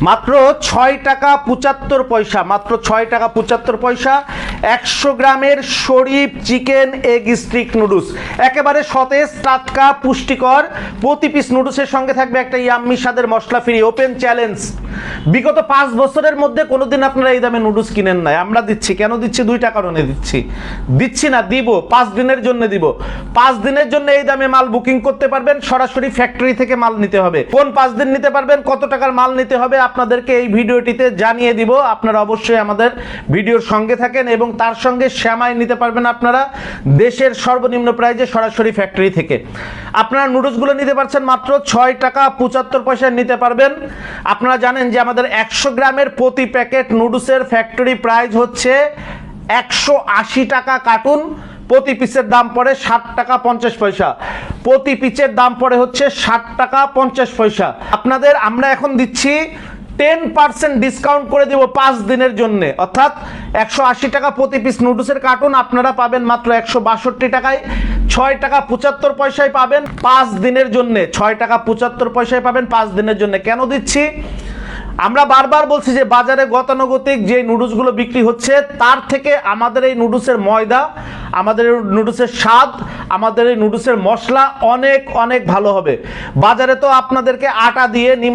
মাত্র ছয় টাকা পঁচাত্তর পয়সা, মাত্র ছয় টাকা পঁচাত্তর পয়সা, একশো গ্রামের Sharif chicken egg stick noodles. একেবারে সতেজ, টাটকা, পুষ্টিকর, প্রতি পিস নুডলসের সঙ্গে থাকবে একটা ইয়াম্মি স্বাদের মশলা ফ্রি ওপেন চ্যালেঞ্জ বিগত পাঁচ বছরের মধ্যে কোনোদিন আপনারা এই দামে নুডলস কিনেন নাই। আমরা দিচ্ছি। কেন দিচ্ছি? দুইটা কারণে দিচ্ছি। দিচ্ছি না, দিব। পাঁচ দিনের জন্য দিব। পাঁচ দিনের জন্য এই দামে মাল বুকিং করতে পারবেন। সরাসরি ফ্যাক্টরি থেকে মাল নিতে হবে। কোন পাঁচ দিন নিতে পারবেন? কত টাকার মাল নিতে হবে? আপনাদেরকে এই ভিডিওটিতে জানিয়ে দিব। আপনারা অবশ্যই আমাদের ভিডিওর সঙ্গে থাকেন এবং তার সঙ্গে শ্যামাই নিতে পারবেন আপনারা। দেশের সর্বনিম্ন প্রাইজে সরাসরি ফ্যাক্টরি থেকে। আপনারা নুডলসগুলো নিতে পারছেন মাত্র ছয় টাকা পঁচাত্তর পয়সা নিতে পারবেন। আপনারা জানেন যে আমাদের একশো গ্রামের প্রতি প্যাকেট নুডলসের ফ্যাক্টরি প্রাইস হচ্ছে একশো আশি টাকা কার্টুন। প্রতি পিসের দাম পড়ে ষাট টাকা পঞ্চাশ পয়সা। প্রতি পিসের দাম পড়ে হচ্ছে ষাট টাকা পঞ্চাশ পয়সা। আপনাদের আমরা এখন দিচ্ছি টেন পার্সেন্ট ডিসকাউন্ট করে দেবো পাঁচ দিনের জন্য। অর্থাৎ একশো আশি টাকা প্রতি পিস নুডলসের কার্টুন আপনারা পাবেন মাত্র একশো বাষট্টি টাকায়। ছয় টাকা পঁচাত্তর পয়সায় পাবেন পাঁচ দিনের জন্য। ছয় টাকা পঁচাত্তর পয়সায় পাবেন পাঁচ দিনের জন্য। কেন দিচ্ছি? আমরা বারবার বলছি যে বাজারে গতানুগতিক যে নুডলসগুলো বিক্রি হচ্ছে, তার থেকে আমাদের এই নুডলসের ময়দা, আমাদের নুডলসের স্বাদ, আমাদের এই নুডলসের মশলা অনেক অনেক ভালো হবে। বাজারে তো আপনাদেরকে আটা দিয়ে নিম্ন